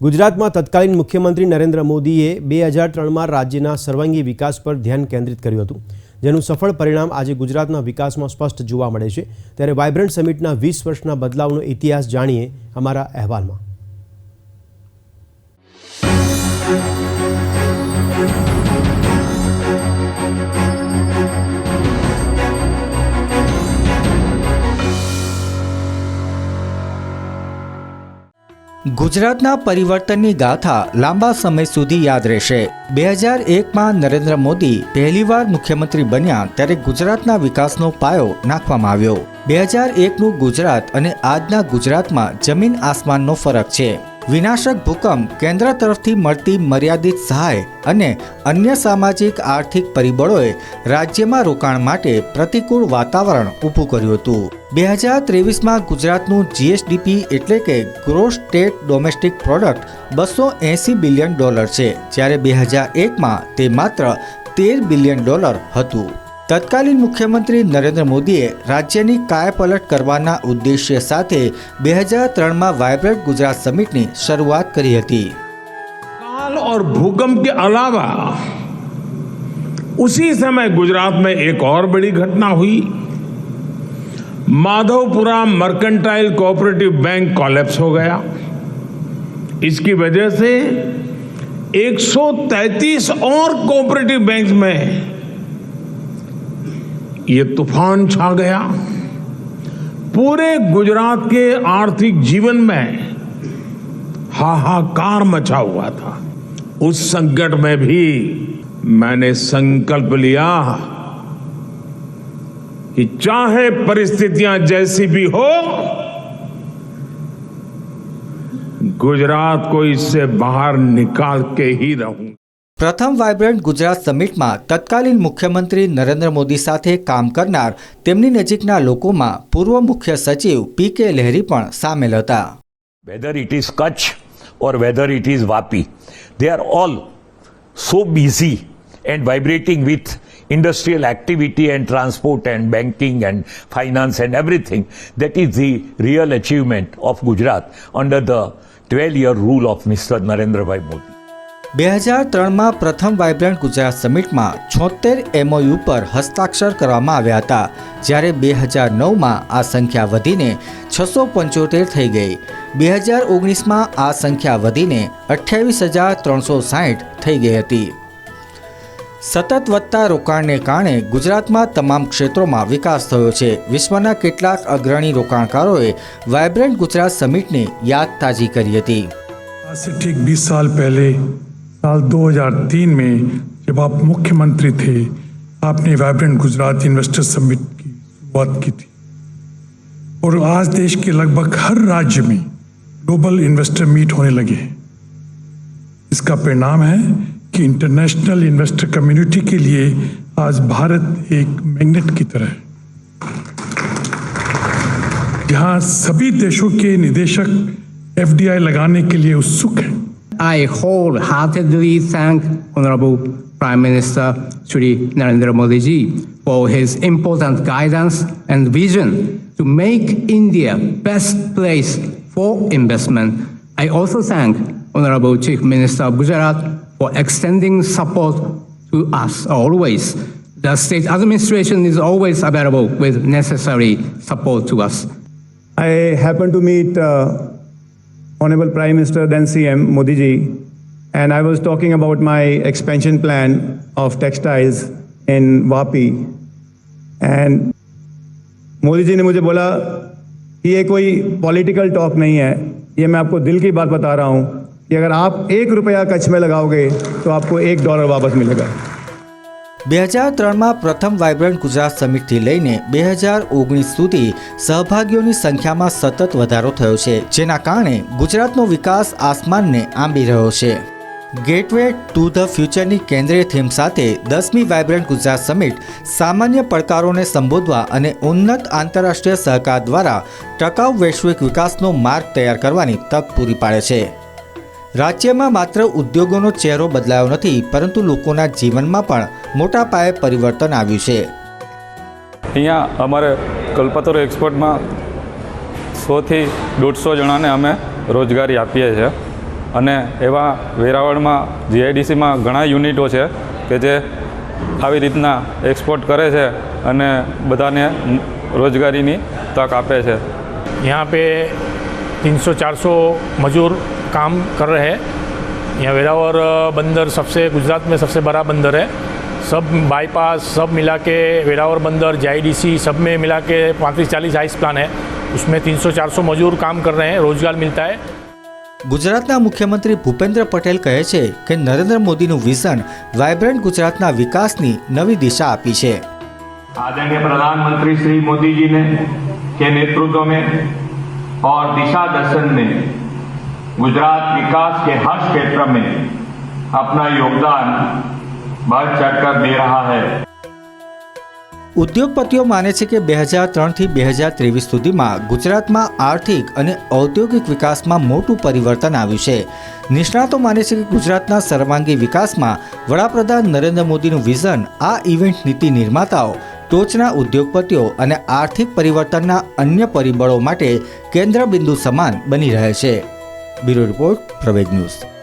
ગુજરાતમાં તત્કાલીન મુખ્યમંત્રી નરેન્દ્ર મોદીએ બે હજાર ત્રણમાં રાજ્યના સર્વાંગી વિકાસ પર ધ્યાન કેન્દ્રિત કર્યું હતું, જેનું સફળ પરિણામ આજે ગુજરાતના વિકાસમાં સ્પષ્ટ જોવા મળે છે. ત્યારે વાયબ્રન્ટ સમિટના વીસ વર્ષના બદલાવનો ઇતિહાસ જાણીએ અમારા અહેવાલમાં. ગુજરાતના પરિવર્તનની ગાથા લાંબા સમય સુધી યાદ રહેશે. બે હજાર એકમાં નરેન્દ્ર મોદી પહેલીવાર મુખ્યમંત્રી બન્યા ત્યારે ગુજરાતના વિકાસનો પાયો નાખવામાં આવ્યો. બે હજાર એકનું ગુજરાત અને આજના ગુજરાતમાં જમીન આસમાનનો ફરક છે. વિનાશક ભૂકંપ કેન્દ્ર તરફથી મળતી મર્યાદિત સહાય અને અન્ય સામાજિક, આર્થિક પરિબળોએ રાજ્યમાં રોકાણ માટે પ્રતિકૂળ વાતાવરણ ઊભું કર્યું હતું. બે હજાર ત્રેવીસમાં ગુજરાતનું જીએસડીપી એટલે કે ગ્રોસ સ્ટેટ ડોમેસ્ટિક પ્રોડક્ટ બસો એંસી બિલિયન ડોલર છે, જ્યારે બે હજાર એકમાં તે માત્ર તેર બિલિયન ડોલર હતું. તત્કાલીન મુખ્યમંત્રી નરેન્દ્ર મોદીએ રાજ્યની કાયાપલટ કરવાના ઉદ્દેશ્ય સાથે બે હજાર ત્રણમાં વાયબ્રન્ટ ગુજરાત સમિટની શરૂઆત કરી હતી काल और भूकंप के अलावा उसी समय गुजरात में एक और बड़ी घटना हुई Madhavpura mercantile cooperative bank collapse हो गया इसकी वजह से 133 और कोऑपरेटिव बैंक में ये तूफ़ान छा गया। पूरे गुजरात के आर्थिक जीवन में हाहाकार मचा हुआ था। उस संकट में भी मैंने संकल्प लिया कि चाहे परिस्थितियाँ जैसी भी हो, गुजरात को इससे बाहर निकाल के ही रहूँ। પ્રથમ વાયબ્રન્ટ ગુજરાત સમિટમાં તત્કાલીન મુખ્યમંત્રી નરેન્દ્ર મોદી સાથે કામ કરનાર તેમની નજીકના લોકોમાં પૂર્વ મુખ્ય સચિવ પી કે લહેરી પણ સામેલ હતા it is Kutch or whether it is Vapi, they are all so busy and vibrating with industrial activity and transport and banking and finance and everything. That is the real achievement of Gujarat under the 12 year rule of Mr. Narendra Bhai Modi. બે હજાર ત્રણમાં પ્રથમ vibrant Gujarat સમિટમાં છોતેર MOU પર હસ્તાક્ષર કરવામાં આવ્યા હતા જ્યારે બે હજાર નવમાં આ સંખ્યા વધીને છસો પંચોતેર થઈ ગઈ બે હજાર ઓગણીસમાં આ સંખ્યા વધીને અઠ્યાવીસ હજાર ત્રણસો સાહીઠ થઈ ગઈ હતી સતત વધતા રોકાણને કારણે ગુજરાતમાં તમામ ક્ષેત્રોમાં વિકાસ થયો છે વિશ્વના કેટલાક અગ્રણી રોકાણકારોએ વાયબ્રન્ટ ગુજરાત સમિટની યાદ તાજી કરી હતી आज से ठीक 20 साल पहले साल 2003 में जब आप मुख्यमंत्री थे, आपने वाइब्रेंट गुजरात इन्वेस्टर समिट की शुरुआत की थी। और आज देश के लगभग हर राज्य में ग्लोबल इन्वेस्टर मीट होने लगे हैं। इसका परिणाम है कि इंटरनेशनल इन्वेस्टर कम्युनिटी के लिए आज भारत एक मैग्नेट की तरह है। यहाँ सभी देशों के निदेशक एफडीआई लगाने के लिए उत्सुक हैं। I wholeheartedly thank Honorable Prime Minister Sri Narendra Modi ji for his important guidance and vision to make India best place for investment. I also thank Honorable Chief Minister of Gujarat for extending support to us always. The state administration is always available with necessary support to us. I happened to meet uh, Honorable Prime Minister, then CM Modi ji, and I was talking about my expansion plan of textiles in Vapi. And Modi ji ने मुझे बोला कि ये कोई political talk नहीं है ये मैं आपको दिल की बात बता रहा हूँ कि अगर आप एक रुपया कच्छ में लगाओगे तो आपको एक डॉलर वापस मिलेगा બે હજાર ત્રણમાં પ્રથમ વાઇબ્રન્ટ ગુજરાત સમિટથી લઈને બે હજાર ઓગણીસ સુધી સહભાગીઓની સંખ્યામાં સતત વધારો થયો છે, જેના કારણે ગુજરાતનો વિકાસ આસમાનને આંબી રહ્યો છે. ગેટવે ટુ ધ ફ્યુચરની કેન્દ્રીય થીમ સાથે દસમી વાઇબ્રન્ટ ગુજરાત સમિટ સામાન્ય પડકારોને સંબોધવા અને ઉન્નત આંતરરાષ્ટ્રીય સહકાર દ્વારા ટકાઉ વૈશ્વિક વિકાસનો માર્ગ તૈયાર કરવાની તક પૂરી પાડે છે. રાજ્યમાં માત્ર ઉદ્યોગોનો ચહેરો બદલાયો નથી પરંતુ લોકોના જીવનમાં પણ મોટા પાયે પરિવર્તન આવ્યું છે અહીંયા અમારે કલ્પતરુ એક્સપોર્ટમાં સોથી દોઢસો જણાને અમે રોજગારી આપીએ છીએ અને એવા વેરાવળમાં જીઆઈડીસીમાં ઘણા યુનિટો છે કે જે આવી રીતના એક્સપોર્ટ કરે છે અને બધાને રોજગારીની તક આપે છે यहाँ पे 300-400 मजदूर काम कर रहे हैं यहाँ वेरावर बंदर सबसे गुजरात में सबसे बड़ा बंदर है सब बाईपास सब मिला के वेरावर बंदर जी सब में मिला के पैंतीस चालीस आइस प्लान है उसमें 300-400 मजदूर काम कर रहे हैं रोजगार मिलता है ગુજરાતના મુખ્યમંત્રી ભૂપેન્દ્ર પટેલ કહે છે કે નરેન્દ્ર મોદીનું વિઝન વાયબ્રન્ટ ગુજરાતના વિકાસની નવી દિશા આપી છે आदरणीय प्रधानमंत्री श्री मोदी जी ने के नेतृत्व में और दिशा दर्शन में गुजरात विकास के हर क्षेत्र में अपना योगदान बढ़ चढ़कर दे रहा है ઉદ્યોગપતિઓ માને છે કે બે હજાર ત્રણથી બે હજાર ત્રેવીસ સુધીમાં ગુજરાતમાં આર્થિક અને ઔદ્યોગિક વિકાસમાં મોટું પરિવર્તન આવ્યું છે નિષ્ણાતો માને છે કે ગુજરાતના સર્વાંગી વિકાસમાં વડાપ્રધાન નરેન્દ્ર મોદીનું વિઝન આ ઇવેન્ટ નીતિ નિર્માતાઓ ટોચના ઉદ્યોગપતિઓ અને આર્થિક પરિવર્તનના અન્ય પરિબળો માટે કેન્દ્ર બિંદુ સમાન બની રહે છે. Bureau report Praveg news.